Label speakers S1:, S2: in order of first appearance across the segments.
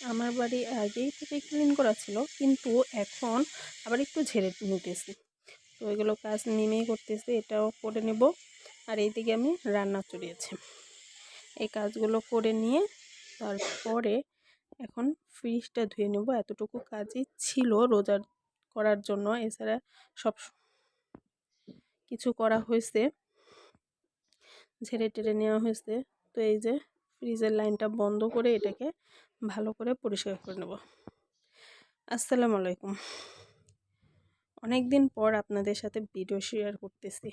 S1: আমার বাড়ি আগেই থেকে ক্লিন করা ছিল, কিন্তু এখন আবার একটু ঝেড়ে নিতেছি। তো এগুলো কাজ নেমেই করতেছি, এটাও করে নেব। আর এইদিকে আমি রান্না চড়িয়েছি। এই কাজগুলো করে নিয়ে তারপরে এখন ফ্রিজটা ধুয়ে নেব। এতটুকু কাজই ছিল রোজার করার জন্য। এছাড়া সব কিছু করা হয়েছে। ঝেড়ে টেড়ে নেওয়া হয়েছে। তো এই যে ফ্রিজের লাইনটা বন্ধ করে এটাকে ভালো করে পরিষ্কার করে নেব। আসসালামু আলাইকুম। অনেক দিন পর আপনাদের সাথে ভিডিও শেয়ার করতেছি।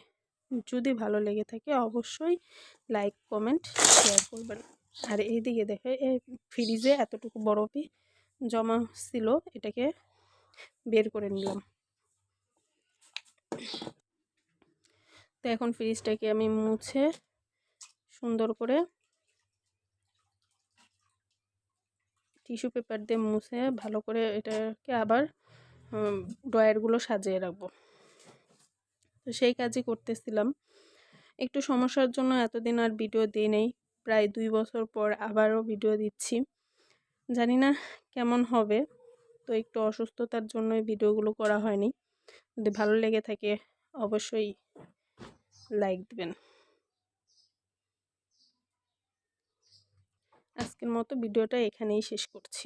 S1: যদি ভালো লেগে থাকে অবশ্যই লাইক, কমেন্ট, শেয়ার করবেন। আর এইদিকে দেখে এই ফ্রিজে এতটুকু বরফই জমা ছিল, এটাকে বের করে নিলাম। তো এখন ফ্রিজটাকে আমি মুছে সুন্দর করে টিস্যু পেপার দিয়ে মুছে ভালো করে এটাকে আবার ড্রয়ারগুলো সাজিয়ে রাখব। তো সেই কাজই করতেছিলাম। একটু সমস্যার জন্য এতদিন আর ভিডিও দিই নেই। প্রায় দুই বছর পর আবারও ভিডিও দিচ্ছি। জানি না কেমন হবে। তো একটু অসুস্থতার জন্য ভিডিওগুলো করা হয়নি। যদি ভালো লেগে থাকে, অবশ্যই লাইক দিবেন। আজকের মতো ভিডিওটা এখানেই শেষ করছি।